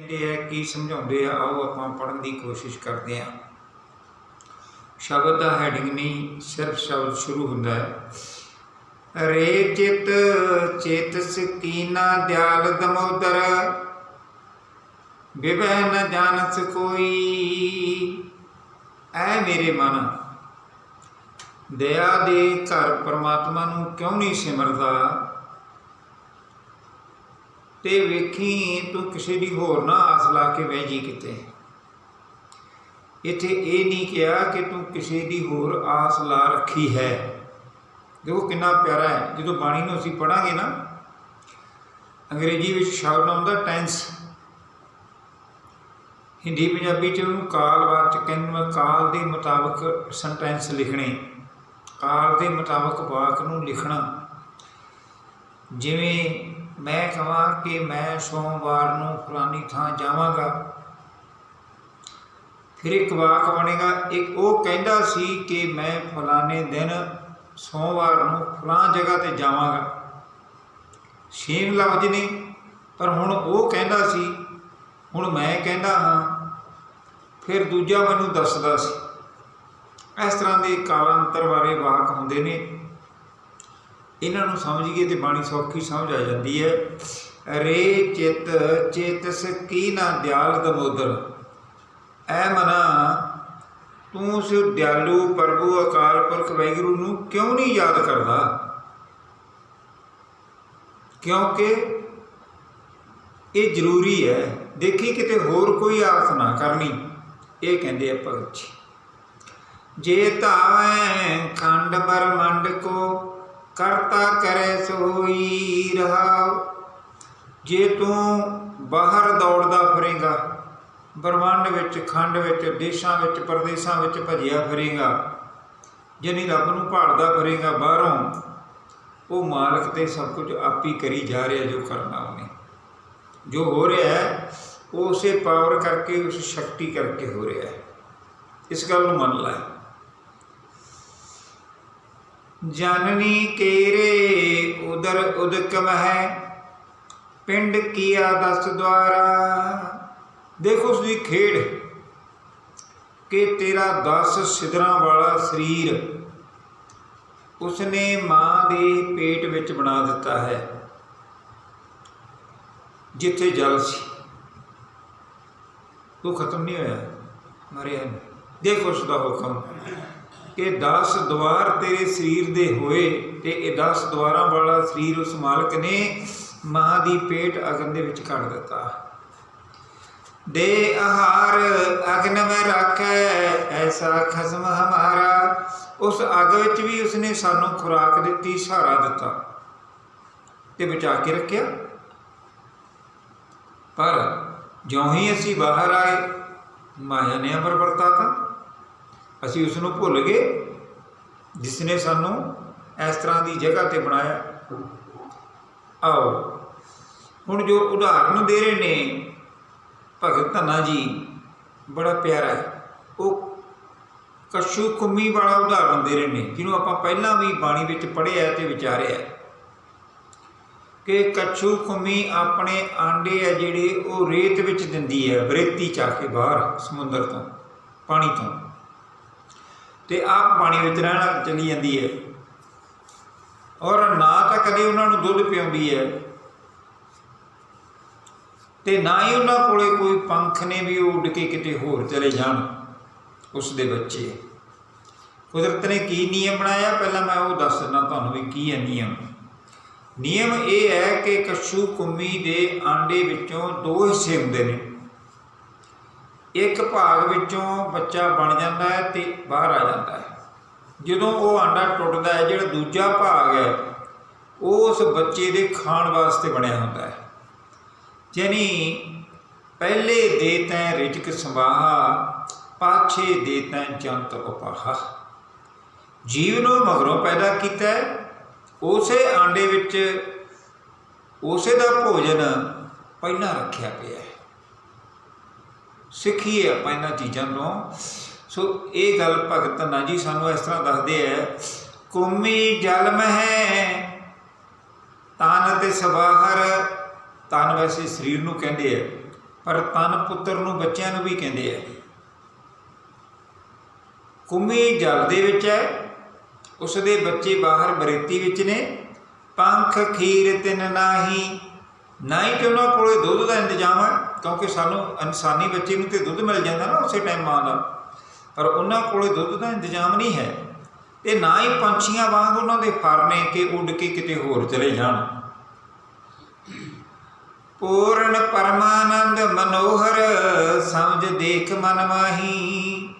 ਕਹਿੰਦੇ ਆ, ਕੀ ਸਮਝਾਉਂਦੇ ਆ, ਆਓ ਆਪਾਂ ਪੜ੍ਹਨ ਦੀ ਕੋਸ਼ਿਸ਼ ਕਰਦੇ ਆ। ਸ਼ਬਦ ਦਾ ਹੈਡਿੰਗ ਨਹੀਂ, ਸਿਰਫ ਸ਼ਬਦ ਸ਼ੁਰੂ ਹੁੰਦਾ ਹੈ। ਰੇ ਚਿਤ ਚੇਤਸ ਕੀਨਾ ਦਿਆਲ ਦਮੋਦਰ, ਵਿਵਹਿ ਨ ਜਾਣਸ ਕੋਈ। ਐ ਮੇਰੇ ਮਨ, ਦਇਆ ਦੇ ਘਰ ਪਰਮਾਤਮਾ ਨੂੰ ਕਿਉਂ ਨਹੀਂ ਸਿਮਰਦਾ? ਤੇ ਵੇਖੀ ਤੂੰ ਕਿਸੇ ਦੀ ਹੋਰ ਨਾ ਆਸ ਲਾ ਕੇ ਵਹਿ ਜੀ ਕਿਤੇ। ਇੱਥੇ ਇਹ ਨਹੀਂ ਕਿਹਾ ਕਿ ਤੂੰ ਕਿਸੇ ਦੀ ਹੋਰ ਆਸ ਲਾ ਰੱਖੀ ਹੈ। ਦੇਖੋ ਕਿੰਨਾ ਪਿਆਰਾ ਹੈ। ਜਦੋਂ ਬਾਣੀ ਨੂੰ ਅਸੀਂ ਪੜਾਂਗੇ ਨਾ, ਅੰਗਰੇਜ਼ੀ ਵਿੱਚ ਸ਼ਬਦ ਆਉਂਦਾ ਟੈਂਸ। ਹਿੰਦੀ ਪੰਜਾਬੀ ਚ ਉਹਨੂੰ ਕਾਲ ਕਾਲਵਾਚਕ ਕਹਿੰਦੇ ਕਾਲ ਦੇ ਮੁਤਾਬਕ ਸੈਂਟੈਂਸ ਲਿਖਣੇ, ਕਾਲ ਦੇ ਮੁਤਾਬਕ ਵਾਕ ਨੂੰ ਲਿਖਣਾ। ਜਿਵੇਂ ਮੈਂ ਕਹਾਂ ਕਿ ਮੈਂ ਸੋਮਵਾਰ ਨੂੰ ਫਲਾਨੀ ਥਾਂ ਜਾਵਾਂਗਾ। ਫਿਰ ਇੱਕ ਵਾਕ ਬਣੇਗਾ, ਇੱਕ ਉਹ ਕਹਿੰਦਾ ਸੀ ਕਿ ਮੈਂ ਫਲਾਣੇ ਦਿਨ ਸੋਮਵਾਰ ਨੂੰ ਫਲਾਂ ਜਗ੍ਹਾ ਤੇ ਜਾਵਾਂਗਾ। ਸੇਮ ਲਫ਼ਜ਼ ਨੇ, ਪਰ ਹੁਣ ਉਹ ਕਹਿੰਦਾ ਸੀ, ਹੁਣ ਮੈਂ ਕਹਿੰਦਾ ਹਾਂ, ਫਿਰ ਦੂਜਾ ਮੈਨੂੰ ਦੱਸਦਾ ਸੀ। ਇਸ ਤਰ੍ਹਾਂ ਦੇ ਕਾਲਾਂਤਰ ਬਾਰੇ ਵਾਕ ਹੁੰਦੇ ਨੇ। ਇਹਨਾਂ ਨੂੰ ਸਮਝੀਏ ਤੇ ਬਾਣੀ ਸੌਖੀ ਸਮਝ ਆ ਜਾਂਦੀ ਹੈ। ਰੇ ਚਿਤ ਚੇਤਸ ਕੀ ਨਾ ਦਿਆਲ ਦਮੋਦਰ। ਐ ਮਨਾ, ਤੂੰ ਉਸ ਦਿਆਲੂ ਪ੍ਰਭੂ ਅਕਾਲ ਪੁਰਖ ਵਾਹਿਗੁਰੂ ਨੂੰ ਕਿਉਂ ਨਹੀਂ ਯਾਦ ਕਰਦਾ? ਕਿਉਂਕਿ ਇਹ ਜ਼ਰੂਰੀ ਹੈ। ਦੇਖੀ ਕਿਤੇ ਹੋਰ ਕੋਈ ਆਸ ਨਾ ਕਰਨੀ। ਇਹ ਕਹਿੰਦੇ ਆ ਭਗਤ ਜੀ। ਜੇ ਧਾਵੈ ਖੰਡ ਬਰਮੰਡ ਕੋ ਕਰਤਾ ਕਰੇ ਸੋਈ ਰਹਾਉ। ਜੇ ਤੂੰ ਬਾਹਰ ਦੌੜਦਾ ਫਰੇਗਾ, ਬ੍ਰਹਮੰਡ ਵਿੱਚ, ਖੰਡ ਵਿੱਚ, ਦੇਸ਼ਾਂ ਵਿੱਚ, ਪ੍ਰਦੇਸ਼ਾਂ ਵਿੱਚ ਭਜਿਆ ਫਰੇਗਾ, ਜਿਨੀ ਰੱਬ ਨੂੰ ਭਾਲਦਾ ਫਰੇਗਾ ਬਾਹਰੋਂ, ਉਹ ਮਾਲਕ ਤੇ ਸਭ ਕੁਝ ਆਪ ਹੀ ਕਰੀ ਜਾ ਰਿਹਾ ਜੋ ਕਰਨਾ ਉਹਨੇ। ਜੋ ਹੋ ਰਿਹਾ ਹੈ, ਉਹ ਉਸੇ ਪਾਵਰ ਕਰਕੇ, ਉਸ ਸ਼ਕਤੀ ਕਰਕੇ ਹੋ ਰਿਹਾ ਹੈ। ਇਸ ਗੱਲ ਨੂੰ ਮੰਨ ਲੈ। ਜਨਨੀ ਕੇਰੇ ਉਦਰ ਉਦਕਮ ਹੈ, ਪਿੰਡ ਕੀਆ ਦਸ ਦੁਆਰਾ। ਦੇਖੋ ਉਸ ਦੀ ਖੇਡ, ਕਿ ਤੇਰਾ 10 ਸਿਦਰਾਂ ਵਾਲਾ ਸਰੀਰ ਉਸਨੇ ਮਾਂ ਦੇ ਪੇਟ ਵਿੱਚ ਬਣਾ ਦਿੱਤਾ ਹੈ, ਜਿੱਥੇ ਜਲ ਸੀ। ਉਹ ਖਤਮ ਨਹੀਂ ਹੋਇਆ, ਮਰਿਆ ਨਹੀਂ। ਦੇਖੋ ਉਸ ਦਾ ਹੁਕਮ। ਕਿ 10 ਦਵਾਰ ਤੇਰੇ ਸਰੀਰ ਦੇ ਹੋਏ ਤੇ ਇਹ 10 ਦਵਾਰਾਂ ਵਾਲਾ ਸਰੀਰ ਉਸ ਮਾਲਕ ਨੇ ਮਾਂ ਦੀ ਪੇਟ ਅਗਨ ਦੇ ਵਿੱਚ ਕੱਢ ਦਿੱਤਾ। ਦੇ ਆਹਾਰ ਅਗਨ ਮੈਂ ਰੱਖੈ, ਐਸਾ ਖਸਮ ਹਮਾਰਾ। ਉਸ ਅੱਗ ਵਿੱਚ ਵੀ ਉਸਨੇ ਸਾਨੂੰ ਖੁਰਾਕ ਦਿੱਤੀ, ਸਹਾਰਾ ਦਿੱਤਾ ਤੇ ਬਚਾ ਕੇ ਰੱਖਿਆ। ਪਰ ਜਿਉਂ ਹੀ ਅਸੀਂ ਬਾਹਰ ਆਏ, ਮਾਇਆ ਨੇ ਅਮਰ ਵਰਤਾਤਾ। ਅਸੀਂ ਉਸ ਨੂੰ ਭੁੱਲ ਗਏ ਜਿਸ ਨੇ ਸਾਨੂੰ ਇਸ ਤਰ੍ਹਾਂ ਦੀ ਜਗ੍ਹਾ ਤੇ ਬਣਾਇਆ। ਆਓ, ਹੁਣ ਜੋ ਉਦਾਹਰਨ ਦੇ ਰਹੇ ਨੇ, ਭਗਤ ਧੰਨਾ ਜੀ, ਬੜਾ ਪਿਆਰਾ ਹੈ। ਉਹ ਕਸ਼ੂ ਕੁੰਮੀ ਵਾਲਾ ਉਦਾਹਰਨ ਦੇ ਰਹੇ ਨੇ, ਜਿਹਨੂੰ ਆਪਾਂ ਪਹਿਲਾਂ ਵੀ ਬਾਣੀ ਵਿੱਚ ਪੜ੍ਹਿਆ ਤੇ ਵਿਚਾਰਿਆ ਕਿ ਕਛੂ ਕੁੰਮੀ ਆਪਣੇ ਆਂਡੇ ਆ ਜਿਹੜੇ ਉਹ ਰੇਤ ਵਿੱਚ ਦਿੰਦੀ ਹੈ ਬਰੇਤੀ ਚਾ ਕੇ ਬਾਹਰ, ਸਮੁੰਦਰ ਤੋਂ, ਪਾਣੀ ਤੋਂ। ਤੇ ਆਪ ਪਾਣੀ ਵਿੱਚ ਰਹਿਣ ਲੱਗ ਚਲੀ ਜਾਂਦੀ ਹੈ। ਔਰ ਨਾ ਤਾਂ ਕਦੇ ਉਹਨਾਂ ਨੂੰ ਦੁੱਧ ਪਿਆਉਂਦੀ ਹੈ ਤੇ ਨਾ ਹੀ ਉਹਨਾਂ ਕੋਲੇ ਕੋਈ ਪੰਖ ਨੇ ਵੀ ਉਹ ਉੱਡ ਕੇ ਕਿਤੇ ਹੋਰ ਚਲੇ ਜਾਣ, ਉਸ ਦੇ ਬੱਚੇ। ਕੁਦਰਤ ਨੇ ਕੀ ਨਿਯਮ ਬਣਾਇਆ? ਪਹਿਲਾਂ ਮੈਂ ਉਹ ਦੱਸ ਦਿੰਦਾ ਤੁਹਾਨੂੰ ਵੀ ਕੀ ਹੈ ਨਿਯਮ। ਨਿਯਮ ਇਹ ਹੈ ਕਿ ਕਸ਼ੂ ਕੁੰਮੀ ਦੇ ਆਂਡੇ ਵਿੱਚੋਂ ਦੋ ਹਿੱਸੇ ਹੁੰਦੇ ਨੇ। ਇੱਕ ਭਾਗ ਵਿੱਚੋਂ ਬੱਚਾ ਬਣ ਜਾਂਦਾ ਹੈ ਤੇ ਬਾਹਰ ਆ ਜਾਂਦਾ ਹੈ। ਜਦੋਂ ਉਹ ਆਂਡਾ ਟੁੱਟਦਾ ਹੈ, ਜਿਹੜਾ ਦੂਜਾ ਭਾਗ ਹੈ, ਉਹ ਉਸ ਬੱਚੇ ਦੇ ਖਾਣ ਵਾਸਤੇ ਬਣਿਆ ਹੁੰਦਾ ਹੈ। ਯਾਨੀ ਪਹਿਲੇ ਦੇ ਤੈ ਰਿਜਕ ਸੰਭਾਹਾ ਪਾਛੇ ਦੇ ਤੈ ਜੰਤ ਉਪਾਹਾ। ਜੀਵ ਨੂੰ ਮਗਰੋਂ ਪੈਦਾ ਕੀਤਾ ਉਸੇ ਆਂਡੇ ਵਿੱਚ ਉਸੇ ਦਾ ਭੋਜਨ ਪਹਿਲਾਂ ਰੱਖਿਆ ਪਿਆ ਹੈ। ਸਿੱਖੀਏ ਆਪਾਂ ਇਹਨਾਂ ਚੀਜ਼ਾਂ ਤੋਂ। ਸੋ ਇਹ ਗੱਲ ਭਗਤ ਨਾ ਜੀ ਸਾਨੂੰ ਇਸ ਤਰ੍ਹਾਂ ਦੱਸਦੇ ਆ, ਕੁਮੀ ਜਲ ਮਹਿ ਤਨ ਤੇ ਸਵਾਹਰ ਤਨ ਵੈਸੇ ਸਰੀਰ ਨੂੰ ਕਹਿੰਦੇ ਆ, ਪਰ ਤਨ ਪੁੱਤਰ ਨੂੰ ਬੱਚਿਆਂ ਨੂੰ ਵੀ ਕਹਿੰਦੇ ਆ। ਕੁਮੀ ਜਲ ਦੇ ਵਿੱਚ ਹੈ ਉਸ ਦੇ ਬੱਚੇ ਬਾਹਰ ਬਰੇਤੀ ਵਿੱਚ ਨੇ, ਪੰਖ ਖੀਰ ਤਿਨ ਨਾਹੀ ਨਾ ਹੀ ਤੇ ਉਹਨਾਂ ਕੋਲੇ ਦੁੱਧ ਦਾ ਇੰਤਜ਼ਾਮ ਹੈ, ਕਿਉਂਕਿ ਸਾਨੂੰ ਇਨਸਾਨੀ ਬੱਚੇ ਨੂੰ ਤੇ ਦੁੱਧ ਮਿਲ ਜਾਂਦਾ ਨਾ ਉਸੇ ਟਾਈਮ ਮਾਂ ਦਾ। ਪਰ ਉਹਨਾਂ ਕੋਲੇ ਦੁੱਧ ਦਾ ਇੰਤਜ਼ਾਮ ਨਹੀਂ ਹੈ। ਤੇ ਨਾ ਹੀ ਪੰਛੀਆਂ ਵਾਂਗ ਉਹਨਾਂ ਦੇ ਫਰ ਨੇ ਕਿ ਉੱਡ ਕੇ ਕਿਤੇ ਹੋਰ ਚਲੇ ਜਾਣ। ਪੂਰਨ ਪਰਮਾਨੰਦ ਮਨੋਹਰ, ਸਮਝ ਦੇਖ ਮਨ ਮਾਹੀ।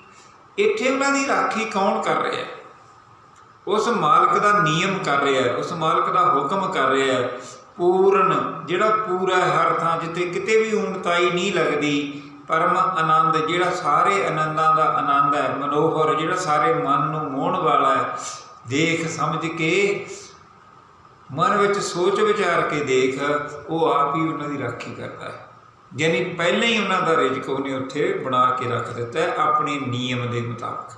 ਇੱਥੇ ਉਹਨਾਂ ਦੀ ਰਾਖੀ ਕੌਣ ਕਰ ਰਿਹਾ? ਹੈ ਉਸ ਮਾਲਕ ਦਾ ਨਿਯਮ ਕਰ ਰਿਹਾ ਹੈ ਉਸ ਮਾਲਕ ਦਾ ਹੁਕਮ ਕਰ ਰਿਹਾ। ਹੈ ਪੂਰਨ, ਜਿਹੜਾ ਪੂਰਾ ਹਰ ਥਾਂ ਜਿੱਥੇ ਕਿਤੇ ਵੀ ਊਣਤਾਈ ਨਹੀਂ ਲੱਗਦੀ, ਪਰਮ ਆਨੰਦ, ਜਿਹੜਾ ਸਾਰੇ ਆਨੰਦਾਂ ਦਾ ਆਨੰਦ ਹੈ, ਮਨੋਹਰ, ਜਿਹੜਾ ਸਾਰੇ ਮਨ ਨੂੰ ਮੋਹਣ ਵਾਲਾ ਹੈ, ਦੇਖ ਸਮਝ ਕੇ, ਮਨ ਵਿੱਚ ਸੋਚ ਵਿਚਾਰ ਕੇ ਦੇਖ, ਉਹ ਆਪ ਹੀ ਉਹਨਾਂ ਦੀ ਰਾਖੀ ਕਰਦਾ ਹੈ। ਯਾਨੀ ਪਹਿਲਾਂ ਹੀ ਉਹਨਾਂ ਦਾ ਰਿਜ਼ਕ ਉਹਨੇ ਉੱਥੇ ਬਣਾ ਕੇ ਰੱਖ ਦਿੱਤਾ ਹੈ, ਆਪਣੇ ਨਿਯਮ ਦੇ ਮੁਤਾਬਕ।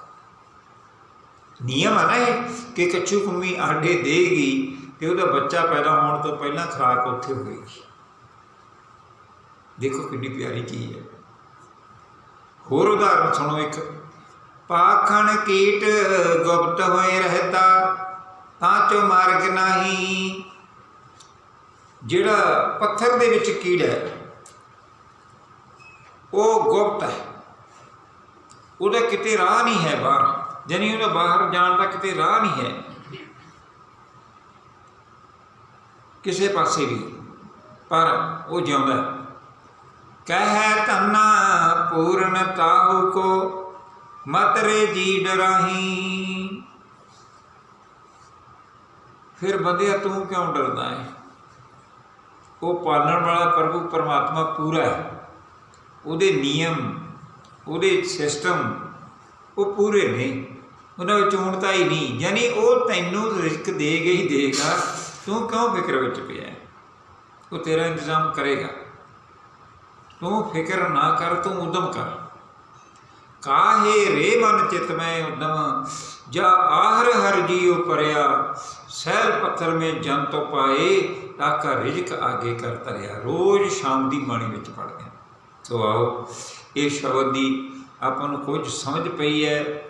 ਨਿਯਮ ਹੈ ਨਾ ਇਹ, ਕਿ ਕੱਚੂ ਕੁੰਮੀ ਆਡੇ ਦੇਗੀ ਤੇ ਉਹਦਾ ਬੱਚਾ ਪੈਦਾ ਹੋਣ ਤੋਂ ਪਹਿਲਾਂ ਖੁਰਾਕ ਉੱਥੇ ਹੋਏਗੀ। ਦੇਖੋ ਕਿੰਨੀ ਪਿਆਰੀ ਚੀਜ਼ ਹੈ। ਹੋਰ ਉਦਾਹਰਨ ਸੁਣੋ ਇੱਕ। ਪਾਖਣ ਕੀਟ ਗੁਪਤ ਹੋਏ ਰਹਤਾ, ਤਾਂ ਚੋ ਮਾਰਗ ਨਹੀਂ। ਜਿਹੜਾ ਪੱਥਰ ਦੇ ਵਿੱਚ ਕੀੜਾ ਹੈ, ਉਹ ਗੁਪਤ ਹੈ। ਉਹਦਾ ਕਿਤੇ ਰਾਹ ਨਹੀਂ ਹੈ ਬਾਹਰ। ਜਾਨੀ ਉਹਦਾ ਬਾਹਰ ਜਾਣ ਦਾ ਕਿਤੇ ਰਾਹ ਨਹੀਂ ਹੈ। ਕਿਸੇ ਪਾਸੇ ਵੀ। ਪਰ ਉਹ ਜਿਉਂਦਾ ਹੈ। ਕਹਿ ਤੰਨਾ ਪੂਰਨ ਤਾਹੂ ਕੋ ਮਤਰੇ ਜੀ ਡਰਾਹੀ। ਫਿਰ ਬੰਦਿਆ ਤੂੰ ਕਿਉਂ ਡਰਦਾ ਹੈ? ਉਹ ਪਾਲਣ ਵਾਲਾ ਪ੍ਰਭੂ ਪਰਮਾਤਮਾ ਪੂਰਾ ਹੈ। ਉਹਦੇ ਨਿਯਮ, ਉਹਦੇ ਸਿਸਟਮ, ਉਹ ਪੂਰੇ ਨੇ। ਉਹਨਾਂ ਵਿੱਚ ਊਣਤਾ ਹੀ ਨਹੀਂ। ਯਾਨੀ ਉਹ ਤੈਨੂੰ ਰਿਜ਼ਕ ਦੇ ਕੇ ਹੀ ਦੇਗਾ। ਤੂੰ ਕਿਉਂ ਫਿਕਰ ਵਿੱਚ ਪਿਆ ਉਹ ਤੇਰਾ ਇੰਤਜ਼ਾਮ ਕਰੇਗਾ। ਤੂੰ ਫਿਕਰ ਨਾ ਕਰ, ਤੂੰ ਉਦਮ ਕਰ। ਕਾਹੇ ਰੇ ਮਨ ਚਿਤ ਮੈਂ ਉਦਮ? ਜਾ ਆਹਰ ਹਰ ਜੀਉ ਪਰਿਆ, ਸਹਿਲ ਪੱਥਰ ਮੇ ਜਨ ਤੋ ਪਾਏ ਤਾਕਾ ਰਿਜਕ ਆਗੇ ਕਰ ਤਰਿਆ ਰੋਜ਼ ਸ਼ਾਮ ਦੀ ਬਾਣੀ ਵਿੱਚ ਪੜ੍ਹਦੇ ਹਾਂ। ਸੋ ਆਓ, ਇਹ ਸ਼ਬਦ ਦੀ ਆਪਾਂ ਨੂੰ ਕੁਝ ਸਮਝ ਪਈ ਹੈ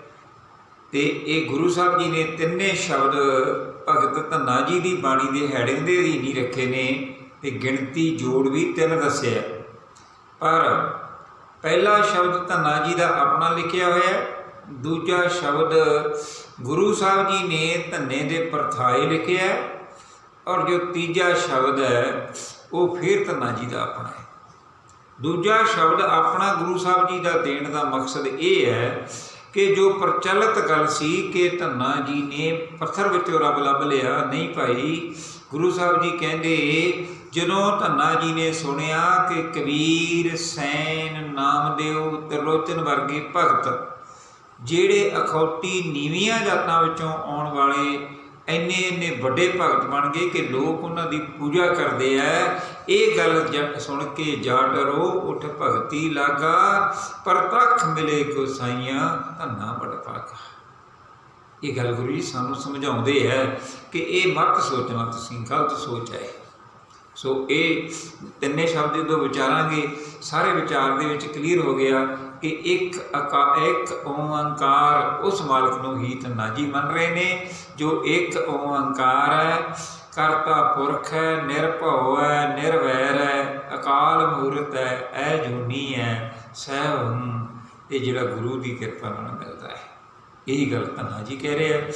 ਤੇ ਇਹ ਗੁਰੂ ਸਾਹਿਬ ਜੀ ਨੇ ਤਿੰਨੇ ਸ਼ਬਦ ਭਗਤ ਧੰਨਾ ਜੀ ਦੀ ਬਾਣੀ ਦੇ ਹੈਡਿੰਗ ਦੇ ਅਧੀਨ ਹੀ ਰੱਖੇ ਨੇ ਤੇ ਗਿਣਤੀ ਜੋੜ ਵੀ ਤਿੰਨ ਦੱਸਿਆ ਪਰ ਪਹਿਲਾ ਸ਼ਬਦ ਧੰਨਾ ਜੀ ਦਾ ਆਪਣਾ ਲਿਖਿਆ ਹੋਇਆ ਦੂਜਾ ਸ਼ਬਦ ਗੁਰੂ ਸਾਹਿਬ ਜੀ ਨੇ ਧੰਨੇ ਦੇ ਪਰਥਾਏ ਲਿਖਿਆ ਔਰ ਜੋ ਤੀਜਾ ਸ਼ਬਦ ਹੈ, ਉਹ ਫਿਰ ਧੰਨਾ ਜੀ ਦਾ ਆਪਣਾ ਹੈ। ਦੂਜਾ ਸ਼ਬਦ ਆਪਣਾ ਗੁਰੂ ਸਾਹਿਬ ਜੀ ਦਾ ਦੇਣ ਦਾ ਮਕਸਦ ਇਹ ਹੈ ਕਿ ਜੋ ਪ੍ਰਚਲਿਤ ਗੱਲ ਸੀ ਕਿ ਧੰਨਾ ਜੀ ਨੇ ਪੱਥਰ ਵਿੱਚੋਂ ਰੱਬ ਲੱਭ ਲਿਆ, ਨਹੀਂ ਭਾਈ। ਗੁਰੂ ਸਾਹਿਬ ਜੀ ਕਹਿੰਦੇ, ਜਦੋਂ ਧੰਨਾ ਜੀ ਨੇ ਸੁਣਿਆ ਕਿ ਕਬੀਰ ਸੈਨ ਨਾਮਦੇਵ ਤਿਰਲੋਚਨ ਵਰਗੇ ਭਗਤ, ਜਿਹੜੇ ਅਖੌਤੀ ਨੀਵੀਆਂ ਜਾਤਾਂ ਵਿੱਚੋਂ ਆਉਣ ਵਾਲੇ ਇੰਨੇ ਇੰਨੇ ਵੱਡੇ ਭਗਤ ਬਣ ਗਏ ਕਿ ਲੋਕ ਉਹਨਾਂ ਦੀ ਪੂਜਾ ਕਰਦੇ ਆ। ਇਹ ਗੱਲ ਜ- ਸੁਣ ਕੇ ਜਾ ਡਰੋ, ਉਠ ਭਗਤੀ ਲਾਗਾ, ਪ੍ਰਤੱਖ ਮਿਲੇ ਕੋ ਸਾਈਆਂ, ਧੰਨਾ ਬੜ ਇਹ ਗੱਲ ਗੁਰੂ ਜੀ ਸਾਨੂੰ ਸਮਝਾਉਂਦੇ ਹੈ ਕਿ ਇਹ ਮਤ ਸੋਚਣਾ, ਤੁਸੀਂ ਗਲਤ ਸੋਚ ਹੈ ਸੋ ਇਹ ਤਿੰਨੇ ਸ਼ਬਦ ਜਦੋਂ ਵਿਚਾਰਾਂਗੇ, ਸਾਰੇ ਵਿਚਾਰ ਦੇ ਵਿੱਚ ਕਲੀਅਰ ਹੋ ਗਿਆ। ਕਿ ਇੱਕ ਅਕਾ, ਇੱਕ ਓੰਕਾਰ ਉਸ ਮਾਲਕ ਨੂੰ ਹੀ ਤਨਾਜੀ ਮੰਨ ਰਹੇ ਨੇ, ਜੋ ਇੱਕ ਓੰਕਾਰ ਹੈ, ਕਰਤਾ ਪੁਰਖ ਹੈ, ਨਿਰਭਉ ਹੈ, ਨਿਰਵੈਰ ਹੈ, ਅਕਾਲ ਮੂਰਤ ਹੈ, ਐ ਜੂਨੀ ਹੈ ਸਹਿਵੰ ਇਹ ਜਿਹੜਾ ਗੁਰੂ ਦੀ ਕਿਰਪਾ ਨਾਲ ਮਿਲਦਾ ਹੈ। ਇਹੀ ਗੱਲ ਤਨਾ ਜੀ ਕਹਿ ਰਿਹਾ